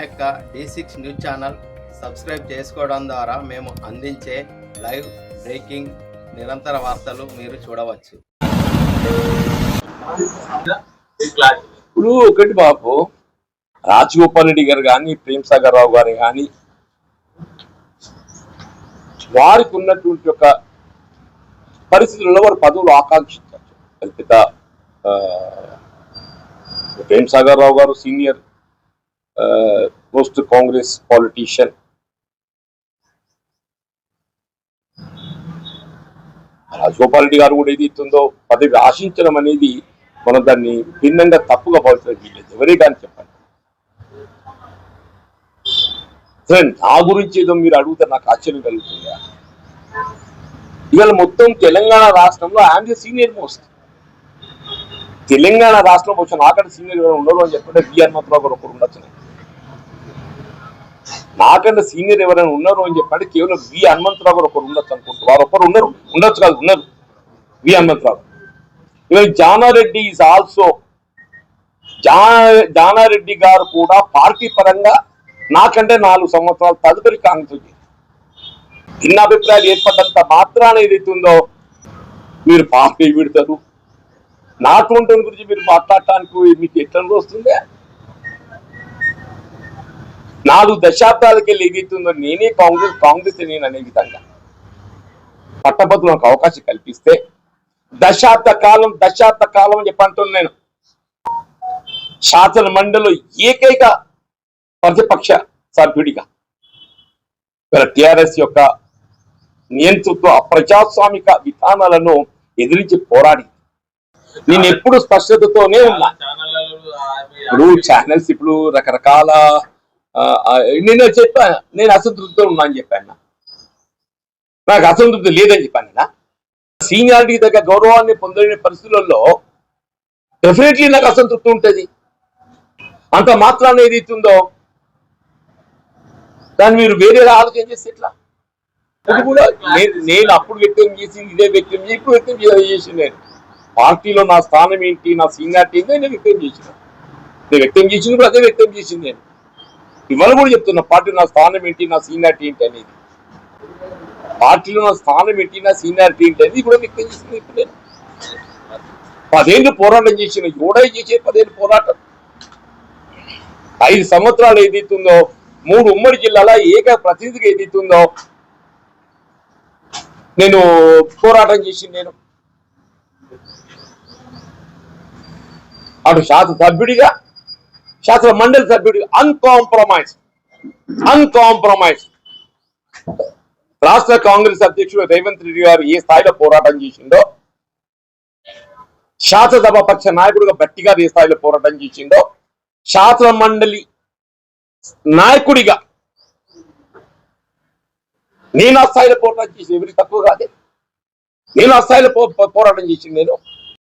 యొక్క D six news channel subscribe చేసుకోవడం ద్వారా మేము అందించే లైవ్ బ్రేకింగ్ నిరంతర వార్తలు మీరు చూడవచ్చు. ఇప్పుడు ఒకటి బాబు రాజగోపాల్ రెడ్డి గారు కానీ ప్రేమ్ సాగర్ రావు గారు కానీ వారికి ఉన్నటువంటి ఒక పరిస్థితుల్లో వారు పదవులు ఆకాంక్షించారు. కల్పిత పెద్ద Prem Sagar Rao garu senior Uh, post Congress politician. Rajagopal Reddy garu కూడా ఏది ఇస్తుందో పదవి ఆశించడం అనేది మనం దాన్ని భిన్నంగా తప్పుగా భావించడం వీలేదు ఎవరే కానీ చెప్పండి. సరే నా గురించి ఏదో మీరు అడుగుతారు నాకు ఆశ్చర్యం కలుగుతుందా. ఇవాళ మొత్తం తెలంగాణ రాష్ట్రంలో I'm the senior most Telangana రాష్ట్రం వచ్చిన నాకంటే సీనియర్ ఎవరు ఉండరు అని చెప్పంటే బిఆర్ మాత్రం ఒకరు ఉండొచ్చు. నాకంటే సీనియర్ ఎవరైనా ఉన్నారు అని చెప్పంటే కేవలం వి హనుమంతరావు గారు ఒకరు ఉండొచ్చు అనుకుంటారు వారు ఒకరు ఉన్నారు. ఉండొచ్చు కాదు ఉన్నారు. వి హనుమంతరావు. ఇవాళ జానారెడ్డి ఈజ్ ఆల్సో జా జానారెడ్డి గారు కూడా పార్టీ పరంగా నాకంటే నాలుగు సంవత్సరాలు తదుపరి కాంగ్రెస్ చిన్న అభిప్రాయాలు ఏర్పడ్డంత మాత్రాన ఏదైతుందో మీరు పార్టీ విడతారు. నాటువంటి వారి గురించి మీరు మాట్లాడటానికి మీకు ఎట్లా వస్తుందే? నాలుగు దశాబ్దాలకి వెళ్ళి ఏదైతుందో నేనే కాంగ్రెస్ కాంగ్రెస్ నేను అనే విధంగా. పట్టభద్రులు నాకు అవకాశం కల్పిస్తే దశాబ్ద కాలం దశాబ్ద కాలం అని చెప్పంటున్నాను నేను. శాసన మండలిలో ఏకైక ప్రతిపక్ష సభ్యుడిగా ఇక్కడ టిఆర్ఎస్ యొక్క నియంతృత్వ ప్రజాస్వామిక విధానాలను ఎదిరించి పోరాడి. నేను ఎప్పుడు స్పష్టతతోనే ఉన్నా. ఇప్పుడు ఛానల్స్ ఇప్పుడు రకరకాల నేను చెప్పా నేను అసంతృప్తితో ఉన్నా అని చెప్పాను నాకు అసంతృప్తి లేదని చెప్పాను నేను. సీనియారిటీ దగ్గర గౌరవాన్ని పొందలేని పరిస్థితులలో డెఫినెట్లీ నాకు అసంతృప్తి ఉంటుంది. అంత మాత్రాన్ని ఏదైతుందో దాన్ని మీరు వేరే ఆలోచన చేస్తే ఎట్లా? అది కూడా నేను నేను అప్పుడు వ్యక్తం చేసింది ఇదే వ్యక్తం చేసి ఇప్పుడు వ్యక్తం చే- చేసి నేను. పార్టీలో నా స్థానం ఏంటి నా సీనియారిటీ ఏంటి నేను వ్యక్తం చేసిన. నేను వ్యక్తం చేసింది కూడా అదే వ్యక్తం చేసింది నేను. ఇవాళ కూడా చెప్తున్నా పార్టీ నా స్థానం ఏంటి నా సీనియారిటీ ఏంటి అనేది. పార్టీలో నా స్థానం ఏంటి నా సీనియారిటీ ఏంటి అనేది కూడా వ్యక్తం చేసింది ఇప్పుడు. పదేళ్ళు పోరాటం చేసిన ఎవడై చేసే పదేళ్ళు పోరాటం? ఐదు సంవత్సరాలు ఏదైతుందో మూడు ఉమ్మడి జిల్లాల ఏక ప్రతినిధిగా ఏదైతుందో నేను పోరాటం చేసి నేను. అటు శాసనసభ్యుడిగా శాసన మండలి సభ్యుడి అన్కాంప్రమైజ్ అన్కాంప్రమైజ్ రాష్ట్ర కాంగ్రెస్ అధ్యక్షుడు రేవంత్ రెడ్డి గారు ఏ స్థాయిలో పోరాటం చేసిండో శాసనసభ పక్ష నాయకుడిగా గట్టిగా ఏ స్థాయిలో పోరాటం చేసిండో శాసన మండలి నాయకుడిగా నేను ఆ స్థాయిలో పోరాటం చేసి ఎవరికి తక్కువ కాదే. నేను ఆ స్థాయిలో పో- పోరాటం చేసింది నేను.